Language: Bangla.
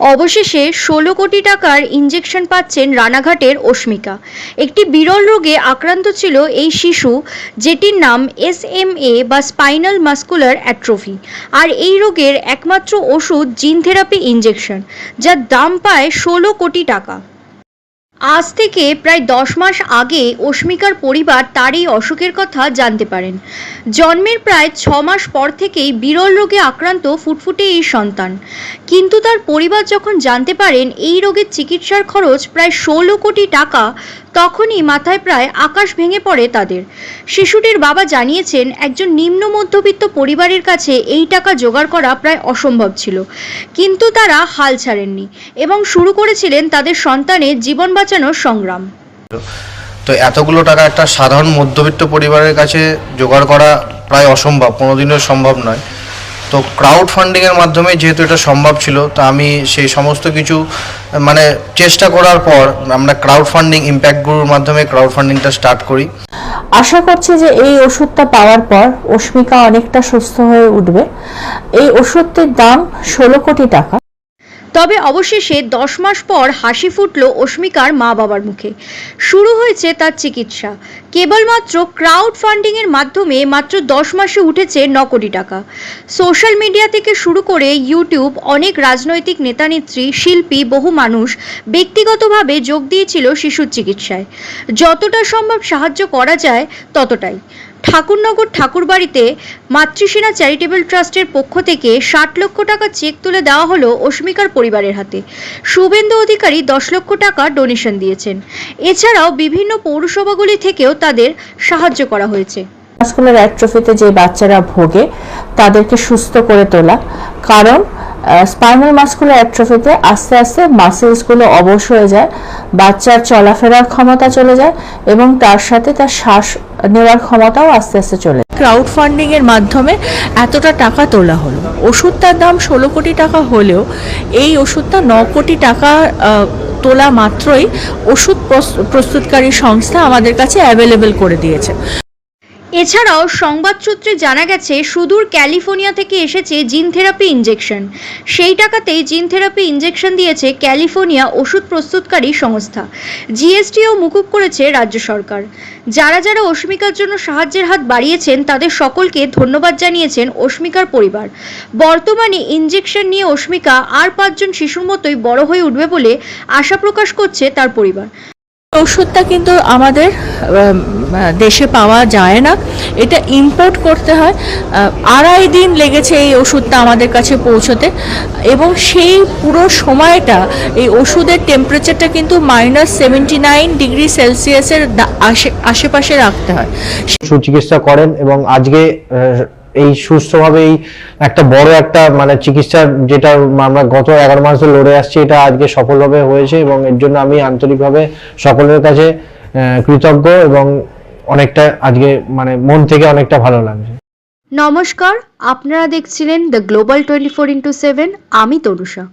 অবশেষে ষোলো কোটি টাকার ইঞ্জেকশন পাচ্ছেন রানাঘাটের অস্মিকা একটি বিরল রোগে আক্রান্ত ছিল এই শিশু, যেটির নাম এস এম এ বা স্পাইনাল মাস্কুলার অ্যাট্রোফি আর এই রোগের একমাত্র ওষুধ জিন থেরাপি ইঞ্জেকশন যার দাম পায় ষোলো কোটি টাকা। আজ থেকে প্রায় দশ মাস আগে অস্মিকার পরিবার তার এই অসুখের কথা জানতে পারেন। জন্মের প্রায় ছ মাস পর থেকেই বিরল রোগে আক্রান্ত ফুটফুটে এই সন্তান। কিন্তু তার পরিবার যখন জানতে পারেন, এই রোগের চিকিৎসার খরচ প্রায় ষোলো কোটি টাকা তখনই মাথায় প্রায় আকাশ ভেঙে পড়ে তাদের। শিশুটির বাবা জানিয়েছেন, একজন নিম্ন মধ্যবিত্ত পরিবারের কাছে এই টাকা জোগাড় করা প্রায় অসম্ভব ছিল। কিন্তু তারা হাল ছাড়েননি এবং শুরু করেছিলেন তাদের সন্তানের জীবন বাঁচানোর সংগ্রাম। তো এতগুলো টাকা একটা সাধারণ মধ্যবিত্ত পরিবারের কাছে জোগাড় করা প্রায় অসম্ভব, কোনোদিনও সম্ভব নয়। তো ক্রাউড ফান্ডিংয়ের মাধ্যমে যেহেতু এটা সম্ভব ছিল, তো আমি সেই সমস্ত কিছু মানে চেষ্টা করার পর আমরা ক্রাউড ফান্ডিং ইম্প্যাক্ট গ্রুপের মাধ্যমে ক্রাউড ফান্ডিংটা স্টার্ট করি। আশা করছি যে এই ওষুধটা পাওয়ার পর অস্মিকা অনেকটা সুস্থ হয়ে উঠবে। এই ওষুধটির দাম ষোলো কোটি টাকা। তবে অবশেষে দশ মাস পর হাসি ফুটল অস্মিকার মা বাবার মুখে। শুরু হয়েছে তার চিকিৎসা। কেবলমাত্র ক্রাউড ফান্ডিংয়ের মাধ্যমে মাত্র দশ মাসে উঠেছে ন কোটি টাকা। সোশ্যাল মিডিয়া থেকে শুরু করে ইউটিউব, অনেক রাজনৈতিক নেতানেত্রী, শিল্পী, বহু মানুষ ব্যক্তিগতভাবে যোগ দিয়েছিল শিশুর চিকিৎসায়। যতটা সম্ভব সাহায্য করা যায় ততটাই। ঠাকুরনগর ঠাকুরবাড়িতে মাতৃসেনা চ্যারিটেবল ট্রাস্টের পক্ষ থেকে ষাট লক্ষ টাকা চেক তুলে দেওয়া হলো অস্মিকার পরিবারের হাতে। শুভেন্দু অধিকারী দশ লক্ষ টাকা ডোনেশন দিয়েছেন। এছাড়াও বিভিন্ন পৌরসভাগুলি থেকেও তাদের সাহায্য করা হয়েছে। মাস্কুলার অ্যাট্রফিতে যে বাচ্চারা ভোগে, তাদেরকে সুস্থ করে তোলা। কারণ স্পাইনাল মাস্কুলার অ্যাট্রফিতে আস্তে আস্তে মাসেলসগুলো অবশ হয়ে যায়। বাচ্চার চলাফেরার ক্ষমতা চলে যায় এবং তার সাথে তার শ্বাস নেওয়ার ক্ষমতাও আস্তে আস্তে চলে ক্রাউড ফান্ডিং এর মাধ্যমে এতটা টাকা তোলা হলো। ওষুধটার দাম ষোলো কোটি টাকা হলেও এই ওষুধটা ন কোটি টাকা তোলা মাত্রই ওষুধ প্রস- প্রস্তুতকারী সংস্থা আমাদের কাছে অ্যাভেলেবেল করে দিয়েছে। এছাড়াও সংবাদ সূত্রে জানা গেছে, সুদূর ক্যালিফোর্নিয়া থেকে এসেছে জিন থেরাপি ইঞ্জেকশন সেই টাকাতেই জিন থেরাপি ইঞ্জেকশন দিয়েছে ক্যালিফোর্নিয়া ওষুধ প্রস্তুতকারী সংস্থা। জিএসটিও মুকুব করেছে রাজ্য সরকার। যারা যারা অস্মিকার জন্য সাহায্যের হাত বাড়িয়েছেন, তাদের সকলকে ধন্যবাদ জানিয়েছেন অস্মিকার পরিবার। বর্তমানে ইঞ্জেকশন নিয়ে অস্মিকা আর পাঁচজন শিশুর মতোই বড় হয়ে উঠবে বলে আশা প্রকাশ করছে তার পরিবার। ওষুধটা কিন্তু আমাদের দেশে পাওয়া যায় না। এটা ইম্পোর্ট করতে হয়। আড়াই দিন লেগেছে এই ওষুধটা আমাদের কাছে পৌঁছতে। এবং সেই পুরো সময়টা এই ওষুধের টেম্পারেচারটা কিন্তু মাইনাস সেভেন্টি নাইন ডিগ্রি সেলসিয়াসের আশে- আশেপাশে রাখতে হয়। সুচিকিৎসা করেন এবং আজকে এই সুস্থভাবে এই একটা বড় একটা মানে চিকিৎসার যেটা আমরা গত এগারো মাস ধরে লড়ে আসছি, এটা আজকে সফলভাবে হয়েছে এবং এর জন্য আমি আন্তরিকভাবে সকলের কাছে কৃতজ্ঞ এবং অনেকটা আজকে মানে মন থেকে অনেকটা ভালো লাগছে। নমস্কার, আপনারা দেখছিলেন the global twenty four into seven আমি তরুষা